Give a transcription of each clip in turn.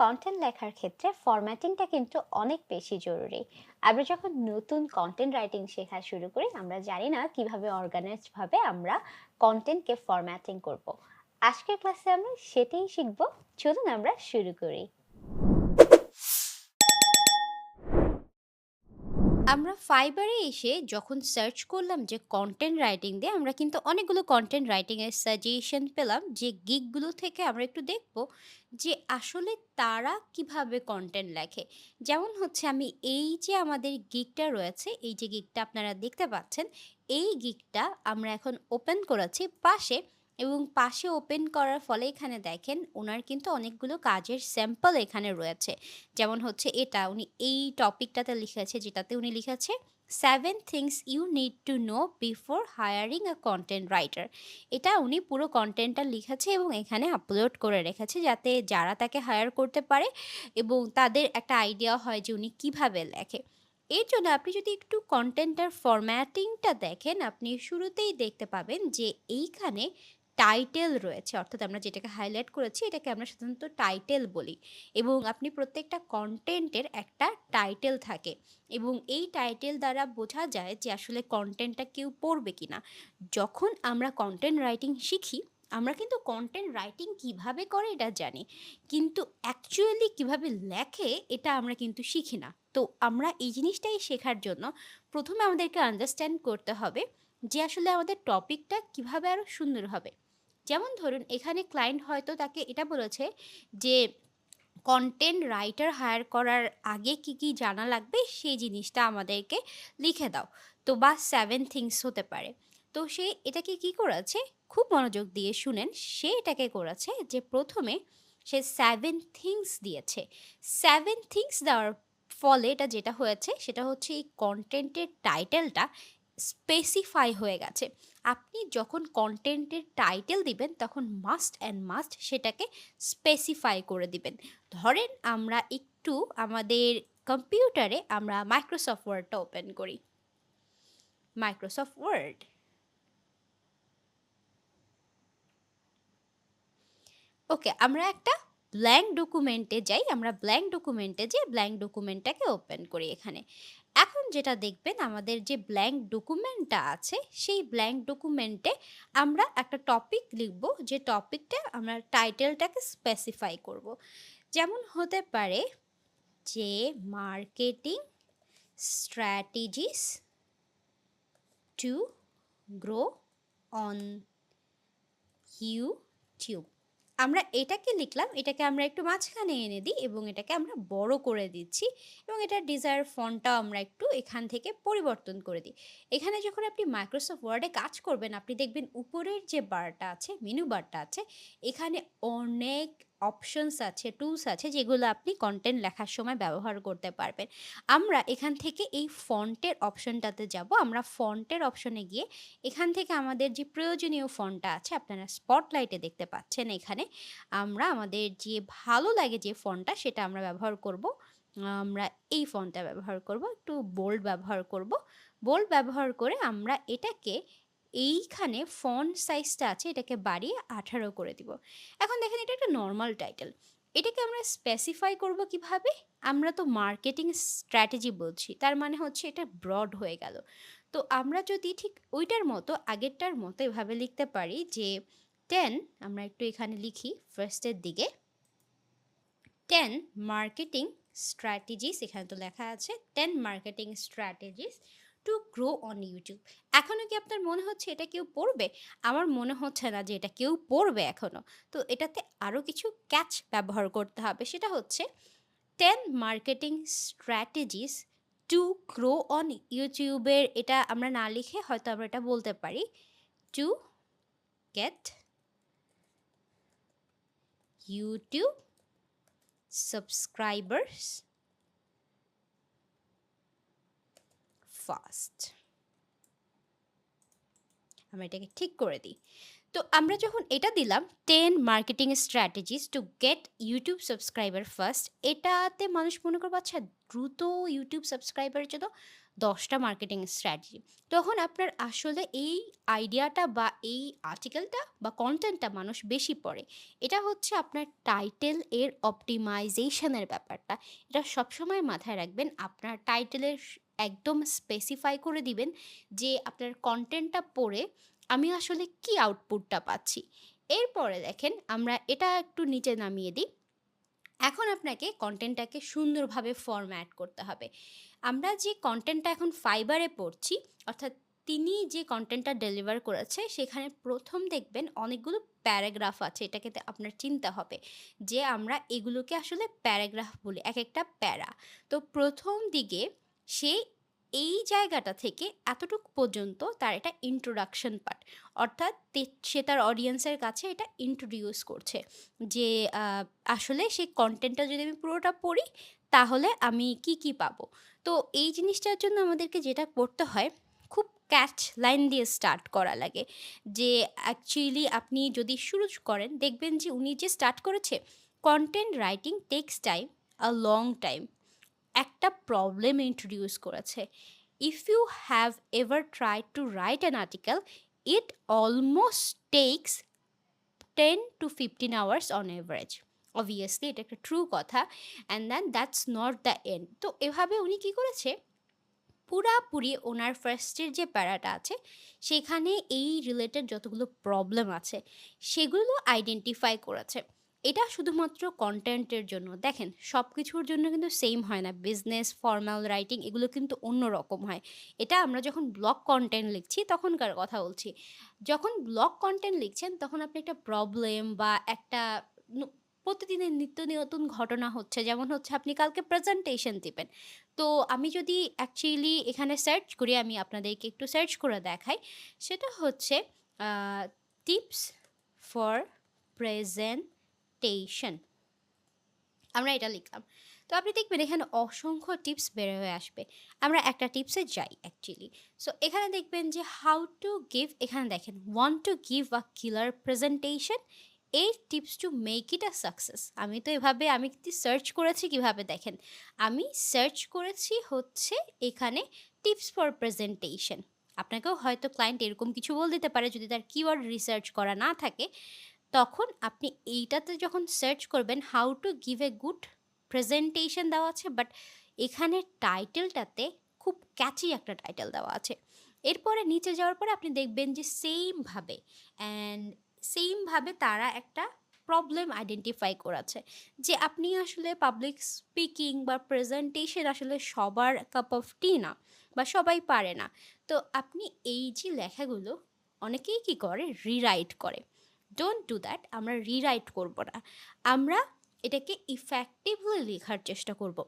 Content লেখার ক্ষেত্রে ফরম্যাটিংটা কিন্তু অনেক বেশি জরুরি। আমরা যখন নতুন কন্টেন্ট রাইটিং শেখা শুরু করি, আমরা জানি না কীভাবে অর্গানাইজডভাবে আমরা কন্টেন্টকে ফরম্যাটিং করব। আজকের ক্লাসে আমরা সেটাই শিখব। চলুন আমরা শুরু করি। আমরা ফাইবারে এসে যখন সার্চ করলাম যে কন্টেন্ট রাইটিং দিয়ে, আমরা কিন্তু অনেকগুলো কন্টেন্ট রাইটিং এর সাজেশন পেলাম যে গিকগুলো থেকে আমরা একটু দেখব যে আসলে তারা কীভাবে কন্টেন্ট লেখে। যেমন হচ্ছে আমি এই যে আমাদের গিকটা রয়েছে, এই যে গিকটা আপনারা দেখতে পাচ্ছেন, এই গিকটা আমরা এখন ওপেন করেছি পাশে এবং পাশে ওপেন করার ফলে এখানে দেখেন ওনার কিন্তু অনেকগুলো কাজের স্যাম্পল এখানে রয়েছে। যেমন হচ্ছে এটা, উনি এই টপিকটাতে লিখেছে, যেটাতে উনি লিখেছে seven things you need to know before hiring a content writer এটা উনি পুরো কন্টেন্টটা লিখেছে এবং এখানে আপলোড করে রেখেছে যাতে যারা তাকে হায়ার করতে পারে এবং তাদের একটা আইডিয়া হয় যে উনি কীভাবে লেখে। এর জন্য আপনি যদি একটু কন্টেন্টের ফরম্যাটিংটা দেখেন, আপনি শুরুতেই দেখতে পাবেন যে এইখানে টাইটেল রয়েছে, অর্থাৎ আমরা যেটাকে হাইলাইট করেছি, এটাকে আমরা সাধারণত টাইটেল বলি। এবং আপনি প্রত্যেকটা কন্টেন্টের একটা টাইটেল থাকে। এবং এই টাইটেল দ্বারা বোঝা যায় যে আসলে কন্টেন্টটা কেউ পড়বে কি না যখন আমরা কন্টেন্ট রাইটিং শিখি, আমরা কিন্তু কন্টেন্ট রাইটিং কীভাবে করে এটা জানি। কিন্তু অ্যাকচুয়ালি কীভাবে লেখে, এটা আমরা কিন্তু শিখি না। তো আমরা এই জিনিসটাই শেখার জন্য প্রথমে আমাদেরকে আন্ডারস্ট্যান্ড করতে হবে যে আসলে আমাদের টপিকটা কীভাবে আরও সুন্দর হবে। যেমন ধরুন, এখানে ক্লায়েন্ট হয়তো তাকে এটা বলেছে যে, কন্টেন্ট রাইটার হায়ার করার আগে কি কি জানা লাগবে? সেই জিনিসটা আমাদেরকে লিখে দাও। তো বা সেভেন থিংস হতে পারে। তো সে এটাকে কি করেছে? খুব মনোযোগ দিয়ে শুনেন, সে এটাকে করেছে যে প্রথমে সে সেভেন থিংস দিয়েছে। সেভেন থিংস দেওয়ার ফলে এটা যেটা হয়েছে, সেটা হচ্ছে এই কন্টেন্টের টাইটেলটা স্পেসিফাই হয়ে গেছে। আপনি যখন কন্টেন্টের টাইটেল দিবেন, তখন মাস্ট অ্যান্ড মাস্ট সেটাকে স্পেসিফাই করে দিবেন। ধরেন আমরা একটু আমাদের কম্পিউটারে আমরা মাইক্রোসফট ওয়ার্ডটা ওপেন করি। মাইক্রোসফট ওয়ার্ড ওকে আমরা একটা ব্ল্যাঙ্ক ডকুমেন্টে যাই, আমরা ব্ল্যাঙ্ক ডকুমেন্টে যে ব্ল্যাঙ্ক ডকুমেন্টটাকে ওপেন করি এখানে। এখন যেটা দেখবেন আমাদের যে ব্ল্যাঙ্ক ডকুমেন্টটা আছে, সেই ব্ল্যাঙ্ক ডকুমেন্টে আমরা একটা টপিক লিখব, যে টপিকটা আমরা টাইটেলটাকে স্পেসিফাই করব। যেমন হতে পারে যে marketing strategies to grow on YouTube আমরা এটাকে লিখলাম, এটাকে আমরা একটু মাঝখানে এনে দিই এবং এটাকে আমরা বড় করে দিচ্ছি এবং এটার ডিজায়ার ফন্টটাও আমরা একটু এখান থেকে পরিবর্তন করে দিই। এখানে যখন আপনি মাইক্রোসফট ওয়ার্ডে কাজ করবেন, আপনি দেখবেন উপরের যে বারটা আছে মেনু বারটা আছে, এখানে অনেক অপশনস আছে টুলস আছে যেগুলো আপনি কন্টেন্ট লেখার সময় ব্যবহার করতে পারবেন। আমরা এখান থেকে এই ফন্টের অপশনটাতে যাব। আমরা ফন্টের অপশনে গিয়ে এখান থেকে আমাদের যে প্রয়োজনীয় ফন্টটা আছে আপনারা স্পটলাইটে দেখতে পাচ্ছেন এখানে। আমরা আমাদের যে ভালো লাগে যে ফন্টটা সেটা আমরা ব্যবহার করব। আমরা এই ফন্টটা ব্যবহার করব, একটু বোল্ড ব্যবহার করব। বোল্ড ব্যবহার করে আমরা এটাকে এইখানে ফন্ট সাইজটা আছে, এটাকে বাড়িয়ে আঠারো করে দিব। এখন দেখেন, এটা একটা নর্মাল টাইটেল এটাকে আমরা স্পেসিফাই করব কীভাবে? আমরা তো মার্কেটিং স্ট্র্যাটেজি বলছি, তার মানে হচ্ছে এটা ব্রড হয়ে গেল। তো আমরা যদি ঠিক ওইটার মতো, আগেরটার মতো এভাবে লিখতে পারি যে টেন আমরা একটু এখানে লিখি ফার্স্টের দিকে। টেন মার্কেটিং স্ট্র্যাটেজিস এখানে তো লেখা আছে ten marketing strategies to grow on YouTube এখনও কি আপনার মনে হচ্ছে এটা কেউ পড়বে? আমার মনে হচ্ছে না যে এটা কেউ পড়বে এখনও তো এটাতে আরও কিছু ক্যাচ ব্যবহার করতে হবে। সেটা হচ্ছে ten marketing strategies to grow on ইউটিউবের এটা আমরা না লিখে হয়তো আমরা এটা বলতে পারি। To get YouTube subscribers fast আমরা এটাকে ঠিক করে দিই তো আমরা যখন এটা দিলাম ten marketing strategies to get YouTube subscriber first এটাতে মানুষ মনে করব আচ্ছা দ্রুত ইউটিউব সাবস্ক্রাইবারের জন্য 10টা মার্কেটিং স্ট্র্যাটেজি। তখন আপনার আসলে এই আইডিয়াটা বা এই আর্টিকেলটা বা কনটেন্টটা মানুষ বেশি পড়ে। এটা হচ্ছে আপনার টাইটেল এর অপটিমাইজেশন এর ব্যাপারটা। এটা সবসময় মাথায় রাখবেন। আপনার টাইটেলের একদম স্পেসিফাই করে দিবেন যে আপনার কনটেন্টটা পড়ে আমি আসলে কি আউটপুটটা পাচ্ছি। এরপরে দেখেন আমরা এটা একটু নিচে নামিয়ে দিই। এখন আপনাকে কনটেন্টটাকে সুন্দরভাবে ফরম্যাট করতে হবে। আমরা যে কনটেন্টটা এখন ফাইবারে পড়ছি, অর্থাৎ তিনি যে কনটেন্টটা ডেলিভার করেছে সেখানে প্রথম দেখবেন অনেকগুলো প্যারাগ্রাফ আছে। এটাকে আপনার চিন্তা হবে যে আমরা এগুলোকে আসলে প্যারাগ্রাফ বলি। এক একটা প্যারা। তো প্রথম দিকে সে এই জায়গাটা থেকে এতটুক পর্যন্ত তার এটা ইন্ট্রোডাকশন পার্ট। অর্থাৎ সে তার অডিয়েন্সের কাছে এটা ইন্ট্রোডিউস করছে। যে আসলে সেই কন্টেন্টটা যদি আমি পুরোটা পড়ি তাহলে আমি কি, কি পাবো? তো এই জিনিসটার জন্য আমাদেরকে যেটা করতে হয় খুব ক্যাচ লাইন দিয়ে স্টার্ট করা লাগে। যে অ্যাকচুয়ালি আপনি যদি শুরু করেন দেখবেন যে উনি যে স্টার্ট করেছে content writing takes time a long time. একটা প্রবলেম ইন্ট্রোডিউস করেছে। If you have ever tried to write an article it almost takes ten to fifteen hours on average. Obviously এটা একটা ট্রু কথা and then that's not the end. তো এভাবে উনি কী করেছে পুরাপুরি ওনার ফার্স্টের যে প্যারাটা আছে, সেখানে এই রিলেটেড যতগুলো প্রবলেম আছে, সেগুলো আইডেন্টিফাই করেছে। এটা শুধুমাত্র কন্টেন্টের জন্য। দেখেন সব কিছুর জন্য কিন্তু সেম হয় না। বিজনেস, ফরমাল রাইটিং এগুলো কিন্তু অন্য রকম হয়। এটা আমরা যখন ব্লগ কন্টেন্ট লিখছি তখনকার কথা বলছি। যখন ব্লগ কন্টেন্ট লিখছেন তখন আপনি একটা প্রবলেম বা একটা প্রতিদিনের নিত্য নতুন ঘটনা হচ্ছে। যেমন হচ্ছে আপনি কালকে প্রেজেন্টেশন দিবেন। তো আমি যদি অ্যাকচুয়ালি এখানে সার্চ করি আমি আপনাদেরকে একটু সার্চ করে দেখাই। সেটা হচ্ছে টিপস ফর প্রেজেন্টেশন। আমরা এটা লিখলাম। তো আপনি দেখবেন এখানে অসংখ্য টিপস বের হয়ে আসবে। আমরা একটা টিপসে যাই অ্যাকচুয়ালি। সো এখানে দেখবেন যে হাউ টু গিভ এখানে দেখেন want to give a killer presentation এই tips to make it a success. আমি তো এভাবে, আমি সার্চ করেছি কীভাবে দেখেন। আমি সার্চ করেছি হচ্ছে এখানে টিপস ফর প্রেজেন্টেশন। আপনাকেও হয়তো ক্লায়েন্ট এরকম কিছু বলে দিতে পারে, যদি তার কিওয়ার্ড রিসার্চ করা না থাকে। তখন আপনি এইটাতে যখন সার্চ করবেন how to give a good presentation দেওয়া আছে বাট এখানে টাইটেলটাতে খুব ক্যাচি একটা টাইটেল দেওয়া আছে। এরপরে নিচে যাওয়ার পরে আপনি দেখবেন যে সেইম ভাবে অ্যান্ড সেইম ভাবে তারা একটা প্রবলেম আইডেন্টিফাই করেছে। যে আপনি আসলে পাবলিক স্পিকিং বা প্রেজেন্টেশন আসলে সবার কাপ অফ টি না, বা সবাই পারে না। তো আপনি এই যে লেখাগুলো অনেকেই কি করে রিরাইট করে। ডোন্ট ডু দ্যাট আমরা রিরাইট করব না। আমরা এটাকে ইফেক্টিভলি লেখার চেষ্টা করব।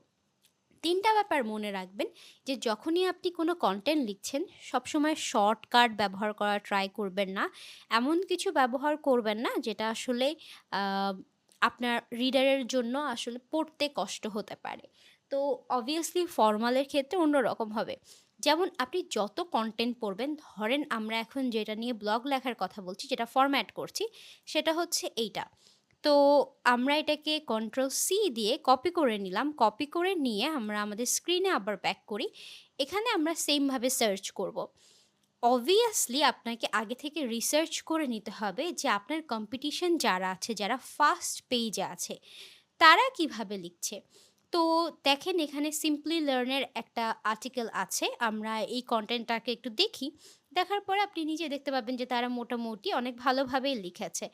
তিনটা ব্যাপার মনে রাখবেন যে, যখনই আপনি কোনো কন্টেন্ট লিখছেন, সবসময় শর্টকাট ব্যবহার করা ট্রাই করবেন না। এমন কিছু ব্যবহার করবেন না, যেটা আসলে আপনার রিডারের জন্য আসলে পড়তে কষ্ট হতে পারে। তো অবভিয়াসলি ফর্মালের ক্ষেত্রে অন্যরকম হবে। যেমন আপনি যত কন্টেন্ট পড়বেন ধরেন আমরা এখন যেটা নিয়ে ব্লগ লেখার কথা বলছি যেটা ফরম্যাট করছি সেটা হচ্ছে এইটা। তো আমরা এটাকে কন্ট্রোল সি দিয়ে কপি করে নিলাম। কপি করে নিয়ে আমরা আমাদের স্ক্রিনে আবার ব্যাক করি। এখানে আমরা সেমভাবে সার্চ করব। অবভিয়াসলি আপনাকে আগে থেকে রিসার্চ করে নিতে হবে যে আপনার কম্পিটিশন যারা আছে, যারা ফার্স্ট পেইজে আছে তারা কীভাবে লিখছে। তো দেখেন এখানে সিম্পলি লার্নের একটা আর্টিকেল আছে। আমরা এই কন্টেন্টটাকে একটু দেখি। দেখার পরে আপনি নিজে দেখতে পাবেন যে তারা মোটামুটি অনেক ভালোভাবেই লিখেছে।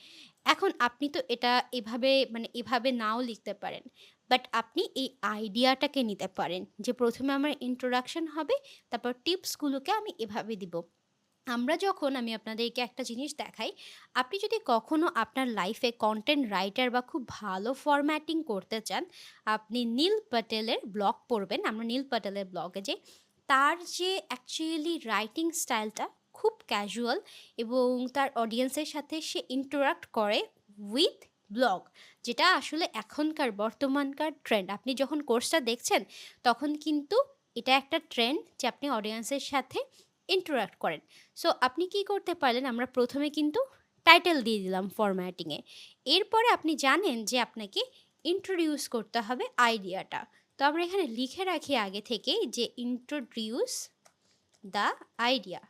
এখন আপনি তো এটা এভাবে মানে এভাবে নাও লিখতে পারেন। বাট আপনি এই আইডিয়াটাকে নিতে পারেন যে প্রথমে আমার ইন্ট্রোডাকশন হবে, তারপর টিপসগুলোকে আমি এভাবে দিব। আমরা যখন আমি আপনাদেরকে একটা জিনিস দেখাই, আপনি যদি কখনো আপনার লাইফে কন্টেন্ট রাইটার বা খুব ভালো ফরম্যাটিং করতে চান, আপনি নীল প্যাটেলের ব্লগ পড়বেন। আমরা নীল প্যাটেলের ব্লগে যে তার যে অ্যাকচুয়ালি রাইটিং স্টাইলটা খুব ক্যাজুয়াল এবং তার অডিয়েন্সের সাথে সে ইন্টারেক্ট করে উইথ ব্লগ। যেটা আসলে এখনকার বর্তমানকার ট্রেন্ড। আপনি যখন কোর্সটা দেখছেন তখন কিন্তু এটা একটা ট্রেন্ড যে আপনি অডিয়েন্সের সাথে ইন্টারেক্ট করেন। সো আপনি কি করতে পারলেন? আমরা প্রথমে কিন্তু টাইটেল দিয়ে দিলাম ফরম্যাটিংয়ে এরপরে আপনি জানেন যে আপনাকে ইন্ট্রোডিউস করতে হবে আইডিয়াটা। তো আমরা এখানে লিখে রাখি আগে থেকেই যে ইন্ট্রোডিউস দ্য আইডিয়া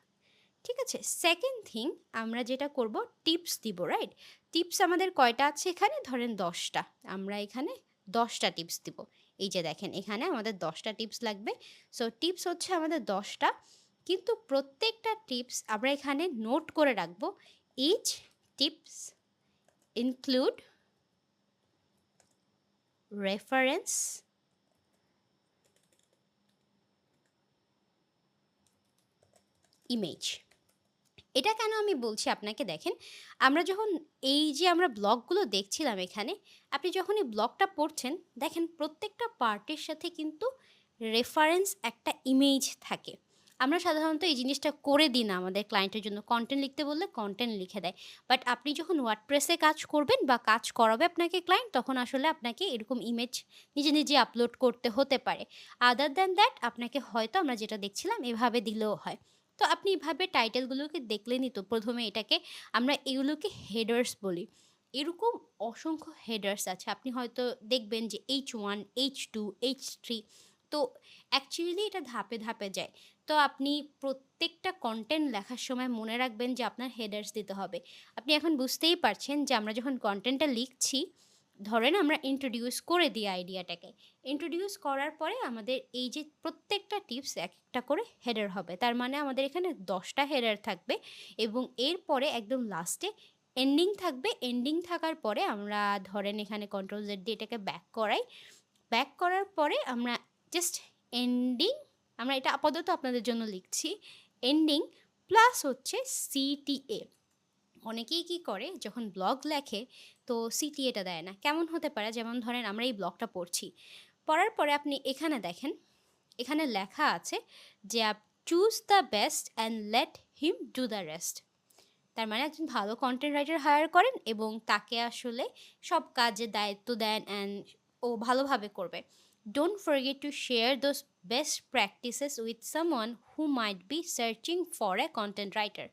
ঠিক আছে? সেকেন্ড থিং আমরা যেটা করব টিপস দিব রাইট টিপস আমাদের কয়টা আছে এখানে? ধরেন দশটা। আমরা এখানে দশটা টিপস দিব। এই যে দেখেন, এখানে আমাদের দশটা টিপস লাগবে। সো টিপস হচ্ছে আমাদের দশটা। কিন্তু প্রত্যেকটা টিপস আমরা এখানে নোট করে রাখব। Each tips include reference image এটা কেন আমি বলছি আপনাকে দেখেন? আমরা যখন এই যে আমরা ব্লগগুলো দেখছিলাম এখানে, আপনি যখন এই ব্লগটা পড়ছেন, দেখেন প্রত্যেকটা পার্টের সাথে কিন্তু রেফারেন্স একটা ইমেজ থাকে। আমরা সাধারণত এই জিনিসটা করে দিই না আমাদের ক্লায়েন্টের জন্য। কন্টেন্ট লিখতে বললে কন্টেন্ট লিখে দেয়। বাট আপনি যখন ওয়ার্ডপ্রেসে কাজ করবেন বা কাজ করাবে আপনাকে ক্লায়েন্ট তখন আসলে আপনাকে এরকম ইমেজ নিজে নিজে আপলোড করতে হতে পারে। আদার দ্যান দ্যাট আপনাকে হয়তো আমরা যেটা দেখছিলাম এভাবে দিলেও হয়। তো আপনি এভাবে টাইটেলগুলোকে দেখলেনই তো প্রথমে এটাকে আমরা এগুলোকে হেডার্স বলি। এরকম অসংখ্য হেডার্স আছে। আপনি হয়তো দেখবেন যে H one H two H three তো অ্যাকচুয়ালি এটা ধাপে ধাপে যায়। তো আপনি প্রত্যেকটা কন্টেন্ট লেখার সময় মনে রাখবেন যে আপনার হেডার্স দিতে হবে। আপনি এখন বুঝতেই পারছেন যে আমরা যখন কন্টেন্টটা লিখছি, ধরেন আমরা ইন্ট্রোডিউস করে দিই আইডিয়াটাকে ইন্ট্রোডিউস করার পরে আমাদের এই যে প্রত্যেকটা টিপস এক একটা করে হেডার হবে। তার মানে আমাদের এখানে দশটা হেডার থাকবে এবং এরপরে একদম লাস্টে এন্ডিং থাকবে। এন্ডিং থাকার পরে আমরা ধরেন এখানে কন্ট্রোল জেড দিয়ে এটাকে ব্যাক করাই। ব্যাক করার পরে আমরা জাস্ট এন্ডিং আমরা এটা আপাতত আপনাদের জন্য লিখছি। এন্ডিং প্লাস হচ্ছে সিটিএ অনেকেই কি করে, যখন ব্লগ লেখে, তো সিটিএটা দেয় না। কেমন হতে পারে? যেমন ধরেন আমরা এই ব্লগটা পড়ছি। পড়ার পরে আপনি এখানে দেখেন, এখানে লেখা আছে যে choose the best and let him do the rest তার মানে একজন ভালো কন্টেন্ট রাইটার হায়ার করেন এবং তাকে আসলে সব কাজে দায়িত্ব দেন অ্যান্ড ও ভালোভাবে করবে। Don't forget to share those best practices with someone who might be searching for a content writer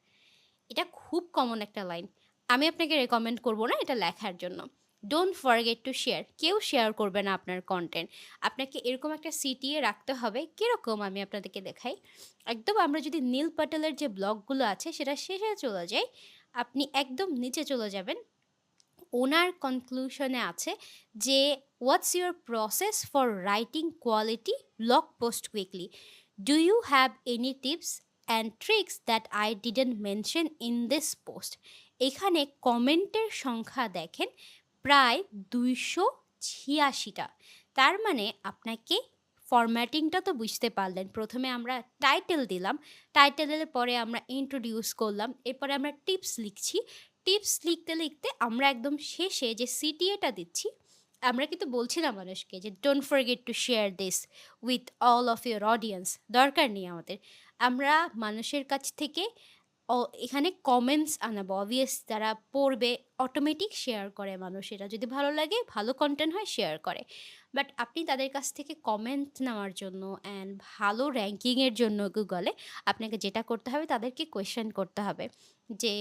এটা খুব কমন একটা লাইন আমি আপনাকে রেকমেন্ড করব না এটা লেখার জন্য। ডোন্ট ফরগেট টু শেয়ার কেউ শেয়ার করবে না আপনার কন্টেন্ট আপনাকে এরকম একটা সিটিয়ে রাখতে হবে, কীরকম আমি আপনাদেরকে দেখাই। একদম আমরা যদি নীল পটেলের যে ব্লগগুলো আছে, সেটা শেষে চলে যাই, আপনি একদম নিচে চলে যাবেন। ওনার কনক্লুশনে আছে যে what's your process for writing quality blog post quickly do you have any tips and tricks that I didn't mention in this post এখানে কমেন্টের সংখ্যা দেখেন প্রায় দুইশো ছিয়াশিটা। তার মানে আপনাকে ফরম্যাটিংটা তো বুঝতে পারলেন। প্রথমে আমরা টাইটেল দিলাম। টাইটেলের পরে আমরা ইন্ট্রোডিউস করলাম। এরপরে আমরা টিপস লিখছি। টিপস লিখতে লিখতে আমরা একদম শেষে যে সিটিএটা দিচ্ছি, আমরা কিন্তু বলছি না মানুষকে যে don't forget to share this with all of your audience দরকার নেই আমাদের। আমরা মানুষের কাছ থেকে এখানে কমেন্টস আনাবো। অবভিয়াস যারা পড়বে অটোমেটিক শেয়ার করে মানুষ। এটা যদি ভালো লাগে, ভালো কন্টেন্ট হয় শেয়ার করে। বাট আপনি তাদের কাছ থেকে কমেন্ট নেওয়ার জন্য অ্যান্ড ভালো র্যাঙ্কিংয়ের জন্য গুগলে আপনাকে যেটা করতে হবে, তাদেরকে কোয়েশ্চেন করতে হবে। যে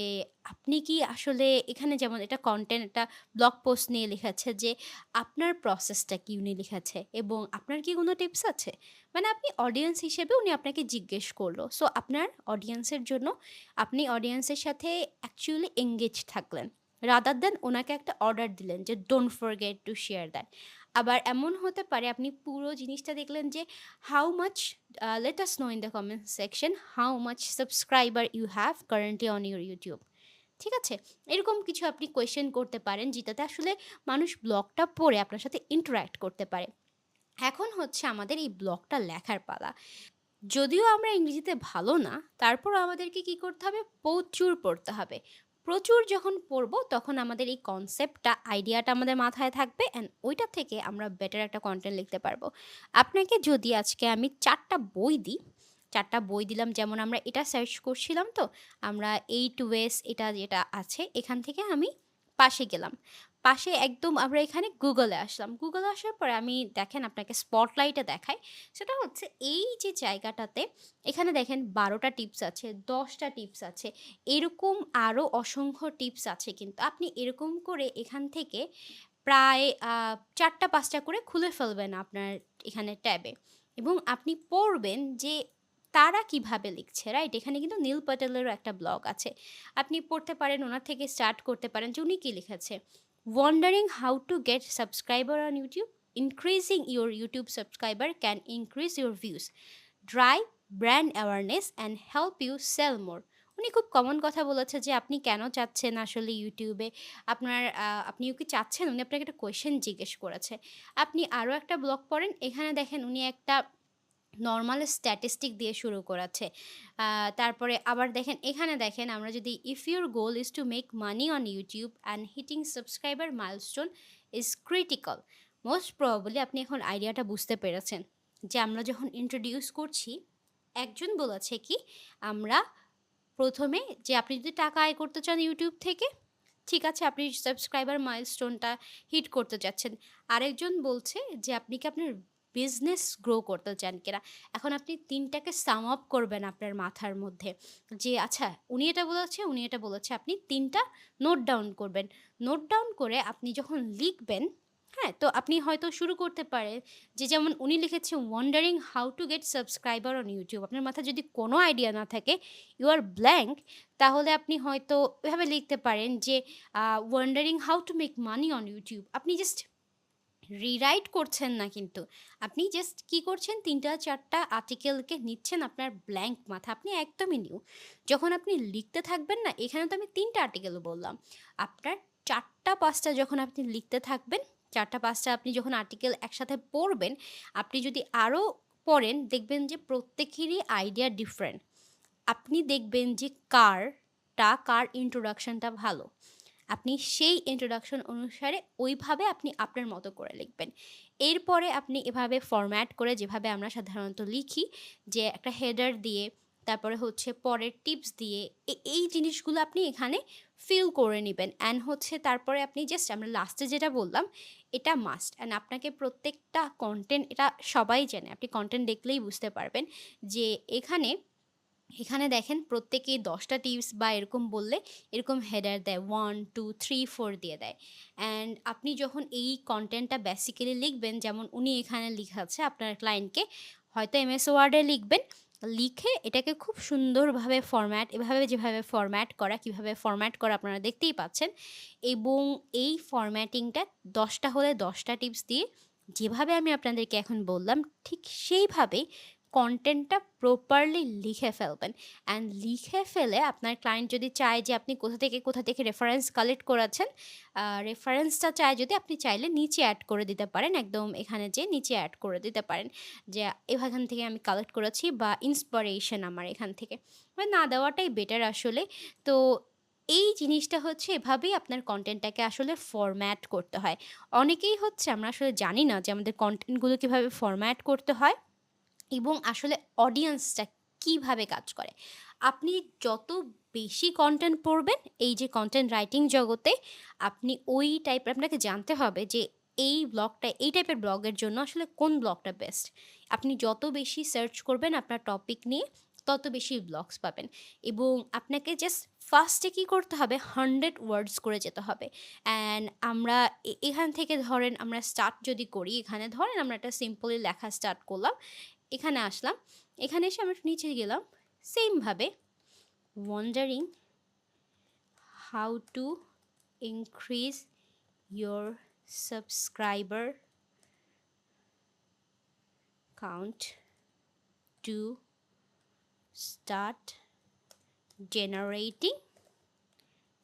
আপনি কি আসলে এখানে যেমন এটা কন্টেন্ট একটা ব্লগ পোস্ট নিয়ে লেখাচ্ছে যে আপনার প্রসেসটা কি উনি লেখাচ্ছে এবং আপনার কি কোনো টিপস আছে? মানে আপনি অডিয়েন্স হিসেবে উনি আপনাকে জিজ্ঞেস করল। সো আপনার অডিয়েন্সের জন্য আপনি অডিয়েন্সের সাথে অ্যাকচুয়ালি এঙ্গেজ থাকলেন। রাদার দেন ওনাকে একটা অর্ডার দিলেন যে don't forget to share that আবার এমন হতে পারে, আপনি পুরো জিনিসটা দেখলেন যে how much let us know in the comment section how much subscriber you have currently on your YouTube ঠিক আছে? এরকম কিছু আপনি কোয়েশ্চেন করতে পারেন, যেটাতে আসলে মানুষ ব্লগটা পড়ে, আপনার সাথে ইন্টারাক্ট করতে পারে। এখন হচ্ছে আমাদের এই ব্লগটা লেখার পালা। যদিও আমরা ইংরেজিতে ভালো না তারপর আমাদেরকে কি করতে হবে? প্রচুর পড়তে হবে। প্রচুর যখন পড়ব, তখন আমাদের এই কনসেপ্টটা আইডিয়াটা আমাদের মাথায় থাকবে অ্যান্ড ওইটা থেকে আমরা বেটার একটা কন্টেন্ট লিখতে পারব। আপনাকে যদি আজকে আমি চারটা বই দিই, চারটা বই দিলাম, যেমন আমরা এটা সার্চ করছিলাম তো, আমরা এইট ওয়েস এটা যেটা আছে, এখান থেকে আমি পাশে গেলাম। পাশে একদম আমরা এখানে গুগলে আসলাম গুগলে আসার পরে আমি দেখেন আপনাকে স্পটলাইটে দেখাই সেটা হচ্ছে এই যে জায়গাটাতে এখানে দেখেন বারোটা টিপস আছে দশটা টিপস আছে এরকম আরও অসংখ্য টিপস আছে কিন্তু আপনি এরকম করে এখান থেকে প্রায় চারটা ৪ টা ৫ টা করে খুলে ফেলবেন আপনার এখানে ট্যাবে এবং আপনি পড়বেন যে তারা কীভাবে লিখছে, রাইট? এখানে কিন্তু নীল প্যাটেলেরও একটা ব্লগ আছে। আপনি পড়তে পারেন, ওনার থেকে স্টার্ট করতে পারেন যে উনি কী লিখেছে। "Wondering how to get subscriber on YouTube? Increasing your YouTube subscriber can increase your views, drive brand awareness and help you sell more." উনি খুব কমন কথা বলেছে যে আপনি কেন চাচ্ছেন আসলে এ আপনার আ আপনিও কি চাচ্ছেন? উনি আপনাকে একটা কোয়েশ্চেন জিজ্ঞেস করেছে। আপনি আরও একটা ব্লগ পড়েন, এখানে দেখেন উনি একটা নরমাল স্ট্যাটিস্টিক দিয়ে শুরু করেছে। আ তারপরে আবার দেখেন এখানে দেখেন আমরা যদি "If your goal is to make money on YouTube and hitting subscriber milestone is critical, most probably" আপনি এখন আইডিয়াটা বুঝতে পেরেছেন যে আমরা যখন ইন্ট্রোডিউস করছি, একজন বলেছে কি আমরা প্রথমে যে আপনি যদি টাকা আয় করতে চান ইউটিউব থেকে, ঠিক আছে আপনি সাবস্ক্রাইবার মাইলস্টোনটা হিট করতে চাচ্ছেন। আরেকজন বলছে যে আপনি কি আপনার বিজনেস গ্রো করতে চান কিনা। এখন আপনি তিনটাকে সাম আপ করবেন আপনার মাথার মধ্যে যে আচ্ছা উনি এটা বলেছে, উনি এটা বলেছে। আপনি তিনটা নোট ডাউন করবেন। নোট ডাউন করে আপনি যখন লিখবেন, হ্যাঁ? তো আপনি হয়তো শুরু করতে পারেন যে যেমন উনি লিখেছে wondering how to get subscriber on YouTube আপনার মাথায় যদি কোনো আইডিয়া না থাকে, ইউ আর ব্ল্যাঙ্ক তাহলে আপনি হয়তো এভাবে লিখতে পারেন যে wondering how to make money on YouTube আপনি জাস্ট রিরাইট করছেন না কিন্তু। আপনি জাস্ট কি করছেন ৩ টা ৪ টা আর্টিকেলকে নিচ্ছেন আপনার ব্ল্যাঙ্ক মাথা। আপনি একদমই নিউ। যখন আপনি লিখতে থাকবেন না, এখানে তো আমি ৩ টা আর্টিকেল বললাম। আপনার ৪ টা ৫ টা যখন আপনি লিখতে থাকবেন, ৪ টা ৫ টা আপনি যখন আর্টিকেল একসাথে পড়বেন, আপনি যদি আরও পড়েন দেখবেন যে প্রত্যেকেরই আইডিয়া ডিফারেন্ট। আপনি দেখবেন যে কারটা কার ইন্ট্রোডাকশনটা ভালো। আপনি সেই ইন্ট্রোডাকশন অনুসারে ওইভাবে আপনি আপনার মতো করে লিখবেন। এরপরে আপনি এভাবে ফরম্যাট করে যেভাবে আমরা সাধারণত লিখি যে একটা হেডার দিয়ে, তারপরে হচ্ছে পরের টিপস দিয়ে এই জিনিসগুলো আপনি এখানে ফিল করে নেবেন অ্যান্ড হচ্ছে তারপরে আপনি জাস্ট আমরা লাস্টে যেটা বললাম, এটা মাস্ট। অ্যান্ড আপনাকে প্রত্যেকটা কন্টেন্ট এটা সবাই জানে। আপনি কন্টেন্ট দেখলেই বুঝতে পারবেন যে এখানে এখানে দেখেন প্রত্যেকেই দশটা টিপস বা এরকম বললে এরকম হেডার দেয় 1, 2, 3, 4 দিয়ে দেয়। অ্যান্ড আপনি যখন এই কন্টেন্টটা বেসিক্যালি লিখবেন যেমন উনি এখানে লিখাচ্ছে আপনার ক্লায়েন্টকে হয়তো এমএস ওয়ার্ডে লিখবেন। লিখে এটাকে খুব সুন্দরভাবে ফরম্যাট এভাবে যেভাবে ফরম্যাট করা, কীভাবে ফরম্যাট করা আপনারা দেখতেই পাচ্ছেন। এবং এই ফরম্যাটিংটা দশটা হলে দশটা টিপস দিয়ে যেভাবে আমি আপনাদেরকে এখন বললাম, ঠিক সেইভাবেই কনটেন্টটা প্রপারলি লিখে ফেলবেন। অ্যান্ড লিখে ফেলে আপনার ক্লায়েন্ট যদি চায় যে আপনি কোথা থেকে, কোথা থেকে রেফারেন্স কালেক্ট করেছেন, রেফারেন্সটা চায় যদি আপনি চাইলে নিচে অ্যাড করে দিতে পারেন। একদম এখানে যেয়ে নিচে অ্যাড করে দিতে পারেন। যে এখান থেকে আমি কালেক্ট করেছি বা ইন্সপিরেশন আমার এখান থেকে। মানে না দেওয়াটাই বেটার আসলে। তো এই জিনিসটা হচ্ছে এভাবেই আপনার কন্টেন্টটাকে আসলে ফরম্যাট করতে হয়। অনেকেই হচ্ছে আমরা আসলে জানি না যে আমাদের কন্টেন্টগুলো কীভাবে ফরম্যাট করতে হয় এবং আসলে অডিয়েন্সটা কীভাবে কাজ করে। আপনি যত বেশি কন্টেন্ট পড়বেন, এই যে কন্টেন্ট রাইটিং জগতে আপনি ওই টাইপের আপনাকে জানতে হবে যে এই ব্লগটা এই টাইপের ব্লগের জন্য আসলে কোন ব্লগটা বেস্ট। আপনি যত বেশি সার্চ করবেন আপনার টপিক নিয়ে, তত বেশি ব্লগস পাবেন। এবং আপনাকে জাস্ট ফার্স্টে কি করতে হবে 100 ওয়ার্ডস করে যেতে হবে। অ্যান্ড আমরা এখান থেকে ধরেন আমরা স্টার্ট যদি করি, এখানে ধরেন আমরা একটা সিম্পলি লেখা স্টার্ট করলাম। এখানে আসলাম এখানে এসে আমরা নিচে গেলাম সেমভাবে wondering how to increase your subscriber count to start generating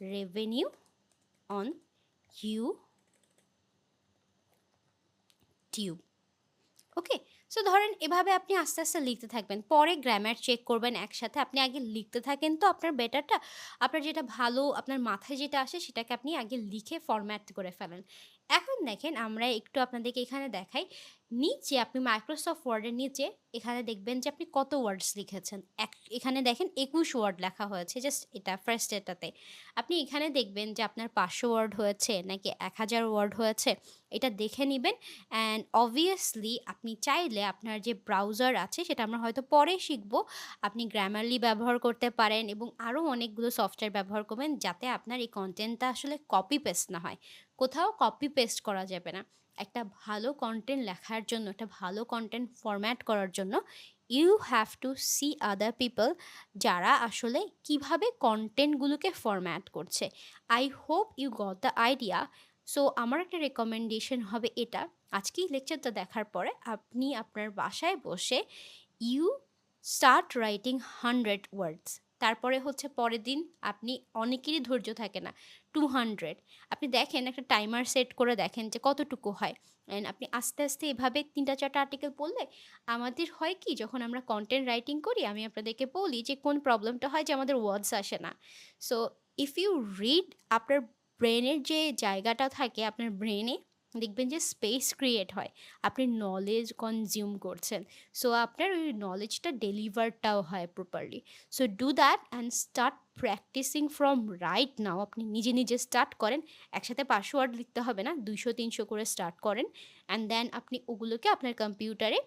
revenue on YouTube okay. So ধরেন এভাবে আপনি আস্তে, আস্তে লিখতে থাকবেন। পরে গ্রামার চেক করবেন একসাথে। আপনি আগে লিখতে থাকেন তো আপনার বেটারটা। আপনার যেটা ভালো আপনার মাথায় যেটা আসে সেটাকে আপনি আগে লিখে ফরম্যাট করে ফেলেন। এখন দেখেন আমরা একটু আপনাদেরকে এখানে দেখাই। নিচে আপনি মাইক্রোসফট ওয়ার্ডের নিচে এখানে দেখবেন যে আপনি কত ওয়ার্ডস লিখেছেন। এক, এখানে দেখেন একুশ ওয়ার্ড লেখা হয়েছে জাস্ট এটা ফার্স্ট এটাতে। আপনি এখানে দেখবেন যে আপনার পাঁচশো ওয়ার্ড হয়েছে, নাকি এক হাজার ওয়ার্ড হয়েছে, এটা দেখে নেবেন। অ্যান্ড অবভিয়াসলি আপনি চাইলে আপনার যে ব্রাউজার আছে, সেটা আমরা হয়তো পরে শিখব। আপনি গ্রামারলি ব্যবহার করতে পারেন এবং আরও অনেকগুলো সফটওয়্যার ব্যবহার করবেন, যাতে আপনার এই কন্টেন্টটা আসলে কপি পেস্ট না হয়। কোথাও কপি পেস্ট করা যাবে না। একটা ভালো কন্টেন্ট লেখার জন্য, একটা ভালো কন্টেন্ট ফরম্যাট করার জন্য you have to see other people যারা আসলে কীভাবে কন্টেন্টগুলোকে ফরম্যাট করছে। I hope you got the idea so আমার একটা রেকমেন্ডেশন হবে এটা। আজকেই লেকচারটা দেখার পরে আপনি আপনার বাসায় বসে you start writing hundred words তারপরে হচ্ছে পরের দিন আপনি অনেকেরই ধৈর্য থাকে না। টু হান্ড্রেড আপনি দেখেন একটা টাইমার সেট করে দেখেন যে কতটুকু হয়। অ্যান্ড আপনি আস্তে আস্তে এভাবে তিনটা চারটা আর্টিকেল পড়লে আমাদের হয় কি, যখন আমরা কন্টেন্ট রাইটিং করি, আমি আপনাদেরকে বলি যে কোন প্রবলেমটা হয় যে আমাদের ওয়ার্ডস আসে না। সো ইফ ইউ রিড আপনার ব্রেনের যে জায়গাটা থাকে, আপনার ব্রেনে দেখবেন যে স্পেস ক্রিয়েট হয়। আপনি নলেজ কনজিউম করছেন। সো আপনার ওই নলেজটা ডেলিভারটাও হয় properly so do that and start practising from right now আপনি নিজে নিজে স্টার্ট করেন। একসাথে পাসওয়ার্ড ওয়ার্ড লিখতে হবে না। দুইশো, তিনশো করে স্টার্ট করেন। অ্যান্ড দেন আপনি ওগুলোকে আপনার কম্পিউটারে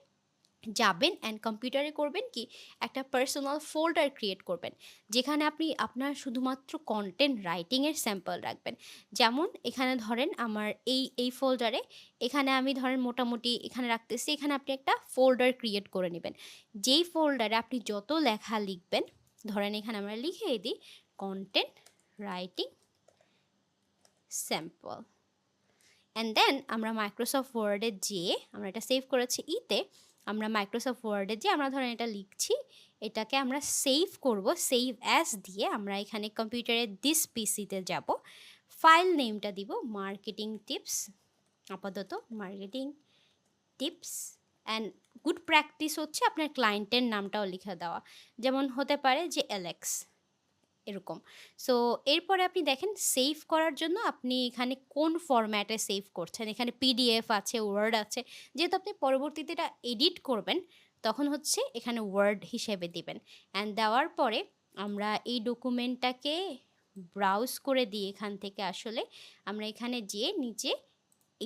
যাবেন অ্যান্ড কম্পিউটারে করবেন কি? একটা পার্সোনাল ফোল্ডার ক্রিয়েট করবেন। যেখানে আপনি আপনার শুধুমাত্র কন্টেন্ট রাইটিংয়ের স্যাম্পল রাখবেন। যেমন এখানে ধরেন আমার এই এই ফোল্ডারে এখানে আমি ধরেন মোটামুটি এখানে রাখতেছি, এখানে আপনি একটা ফোল্ডার ক্রিয়েট করে নেবেন। যেই ফোল্ডারে আপনি যত লেখা লিখবেন, ধরেন এখানে আমরা লিখে দিই content writing sample and then আমরা মাইক্রোসফট ওয়ার্ডে যেয়ে আমরা এটা সেভ করেছি ইতে আমরা মাইক্রোসফট ওয়ার্ডে যে আমরা ধরেন এটা লিখছি, এটাকে আমরা সেভ করব সেভ অ্যাস দিয়ে আমরা এখানে কম্পিউটারের দিস পিসিতে যাব। ফাইল নেমটা দিব মার্কেটিং টিপস আপাতত marketing tips and good practice হচ্ছে আপনার ক্লায়েন্টের নামটাও লিখে দেওয়া। যেমন হতে পারে যে অ্যালেক্স এরকম। সো এরপরে আপনি দেখেন সেভ করার জন্য আপনি এখানে কোন ফরম্যাটে সেভ করছেন? এখানে পিডিএফ আছে ওয়ার্ড আছে। যেহেতু আপনি পরবর্তীতে এটা এডিট করবেন, তখন হচ্ছে এখানে ওয়ার্ড হিসেবে দিবেন। অ্যান্ড দেওয়ার পরে আমরা এই ডকুমেন্টটাকে ব্রাউজ করে দিই এখান থেকে আসলে। আমরা এখানে যেয়ে নিচে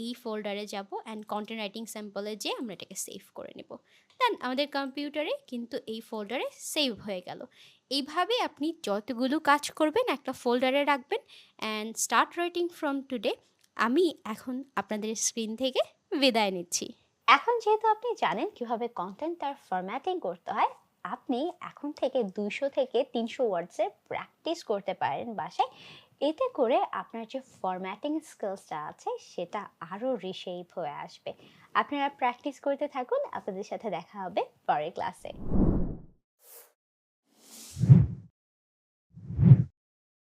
এই ফোল্ডারে যাব অ্যান্ড কন্টেন্ট রাইটিং স্যাম্পলে যেয়ে আমরা এটাকে সেভ করে নেব। দেন আমাদের কম্পিউটারে কিন্তু এই ফোল্ডারে সেভ হয়ে গেল। এইভাবে আপনি যতগুলো কাজ করবেন একটা ফোল্ডারে রাখবেন and start writing from today আমি এখন আপনাদের স্ক্রিন থেকে বিদায় নিচ্ছি। এখন যেহেতু আপনি জানেন কীভাবে কন্টেন্ট তার ফরম্যাটিং করতে হয়, আপনি এখন থেকে দুইশো থেকে তিনশো ওয়ার্ডসের প্র্যাকটিস করতে পারেন বাসায়। এতে করে আপনার যে ফরম্যাটিং স্কিলসটা আছে, সেটা আরও রিশেপ হয়ে আসবে। আপনারা প্র্যাকটিস করতে থাকুন। আপনাদের সাথে দেখা হবে পরের ক্লাসে